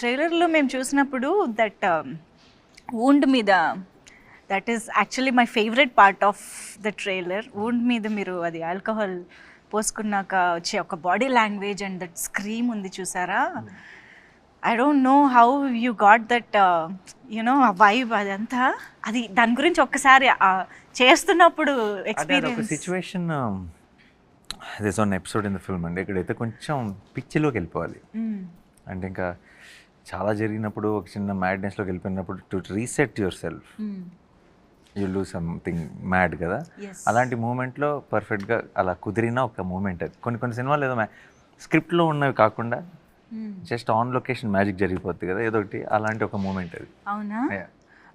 ట్రైలర్లో మేము చూసినప్పుడు దట్ వూండ్ మీద that is actually my favourite part of the trailer wound మీద మీరు అది ఆల్కహాల్ పోసుకున్నాక వచ్చే ఒక body language and that scream ఉంది చూసారా? I don't know how you got that you know ఆ వైబ్ అదంతా. అది దాని గురించి ఒక్కసారి చేస్తున్నప్పుడు experience situation this one episode in the film అండి. ఇక్కడైతే కొంచెం పిచ్చిలోకి వెళ్ళిపోవాలి. అంటే ఇంకా చాలా జరిగినప్పుడు ఒక చిన్న మ్యాడ్నెస్లోకి వెళ్ళిపోయినప్పుడు to reset yourself you lose something mad కదా. అలాంటి మూమెంట్లో పర్ఫెక్ట్గా అలా కుదిరిన ఒక మూమెంట్ అది కొన్ని కొన్ని సినిమాలు ఏదో స్క్రిప్ట్లో ఉన్నవి కాకుండా జస్ట్ ఆన్ లొకేషన్ మ్యాజిక్ జరిగిపోద్ది కదా ఏదో ఒకటి అలాంటి ఒక మూమెంట్ అది. అవునా.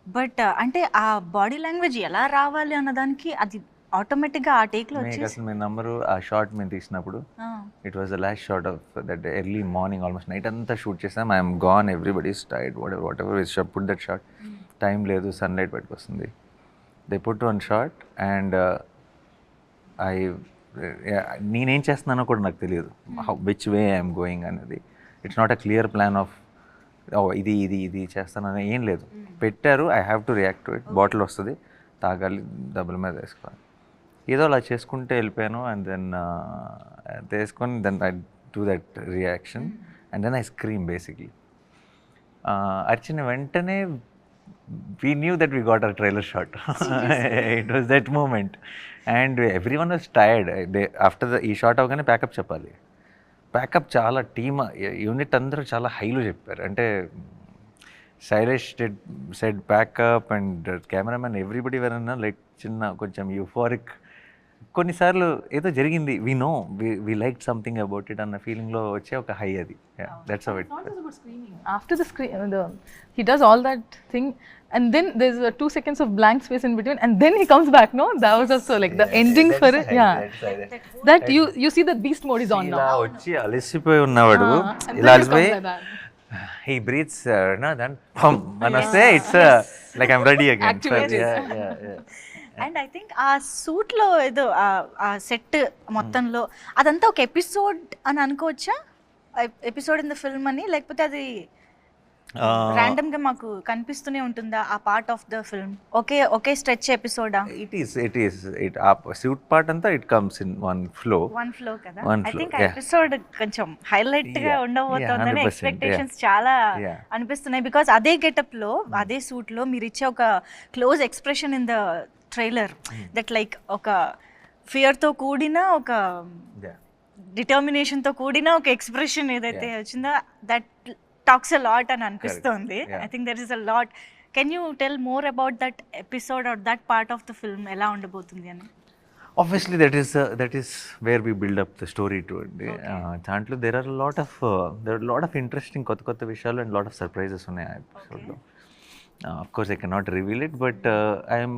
బట్ అంటే ఆ బాడీ లాంగ్వేజ్ ఎలా రావాలి అన్నదానికి అది ఆటోమేటిక్గా ఆ టేక్లో మీకు వచ్చేసి అసలు మీ నంబరు ఆ షార్ట్ మేము తీసినప్పుడు it was the last shot of that early morning almost night అంతా షూట్ చేసాం I'm gone everybody Tide whatever whatever put that shot time లేదు సన్లైట్ బయటకు వస్తుంది they put one shot and I నేనేం చేస్తున్నానో కూడా నాకు తెలియదు. విచ్ వే ఐఎమ్ గోయింగ్ అనేది. It's not a clear plan of ఓ ఇది ఇది ఇది చేస్తానని ఏం లేదు. పెట్టారు I have to react to it bottle వస్తుంది తాగాలి డబ్బుల మీద వేసుకోవాలి. ఏదో అలా చేసుకుంటే వెళ్ళిపోయాను. అండ్ దెన్ వేసుకొని then I do that reaction and then I scream basically అరిచిన వెంటనే we knew that we got a trailer shot it was that moment and every one was tired after the ఈ shot అవగానే pack up చెప్పాలి. Pack up చాలా team unit అందరూ చాలా హైలో చెప్పారు. అంటే Sailesh dead said pack up and cameraman everybody వెరన్నా like చిన్న కొంచెం యూఫోరిక్ కొన్నిసార్లు ఏదో జరిగింది we know we like something about it అన్న ఫీలింగ్లో వచ్చే ఒక హై అది that's it uh, the, he does all that thing, and then there's uh, two seconds of blank space in between, and then he comes back. No, that was also like the ending for it. Yeah, that you you see that beast mode is on ఇలా now. వచ్చి అలసిపోయి ఉన్నవాడు Ah, ఇలా అలసిపోయి. He breathes నా దన్ పమ్ అని వస్తే it's like I'm ready again. And I think ఆ సూట్లో ఏదో ఆ- సెట్ మొత్తంలో అదంతా ఒక ఎపిసోడ్ అని అనుకోవచ్చా? ఎపిసోడ్ ఇన్ ద ఫిల్మ్ అని? లేకపోతే అది ర్యాండమ్గా మాకు కనిపిస్తూనే ఉంటుందా ఆ పార్ట్ ఆఫ్ ద ఫిల్మ్ ఒకే ఒకే stretch ఎపిసోడా it is it is it ఆ సూట్ పార్ట్ అంతా it comes in one flow one flow కదా? One I flow, think. Episode కొంచెం హైలైట్గా ఉండబోతోందని yeah, 100%, ఎక్స్పెక్టేషన్స్ చాలా. అనిపిస్తున్నాయి. బికాస్ అదే గెటప్లో అదే సూట్లో మీరు ఇచ్చే ఒక close expression in the trailer that like ఒక ఫియర్తో కూడిన ఒక డిటర్మినేషన్తో కూడిన ఒక ఎక్స్ప్రెషన్ ఏదైతే. వచ్చిందో దట్ టాక్స్ అ లాట్ అని అనిపిస్తోంది. I think there is a lot can you tell more about that episode or that part of the film ఎలా ఉండబోతుంది అని? Obviously that is that is where we build up the story to అండి దాంట్లో there are lot of there are lot of interesting కొత్త కొత్త విషయాలు and lot of surprises ఉన్నాయి ఆ ఎపిసోడ్లో of course I can not reveal it but I'm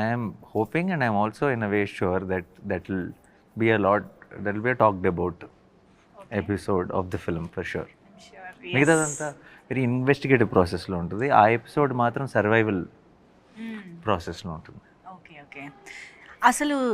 I'm hoping and I'm also in a way sure that that will be a lot that will be talked about episode of the film for sure మిగతాదంతా very investigative ప్రాసెస్లో ఉంటుంది. ఆ episode మాత్రం survival ప్రాసెస్లో ఉంటుంది. Okay okay అసలు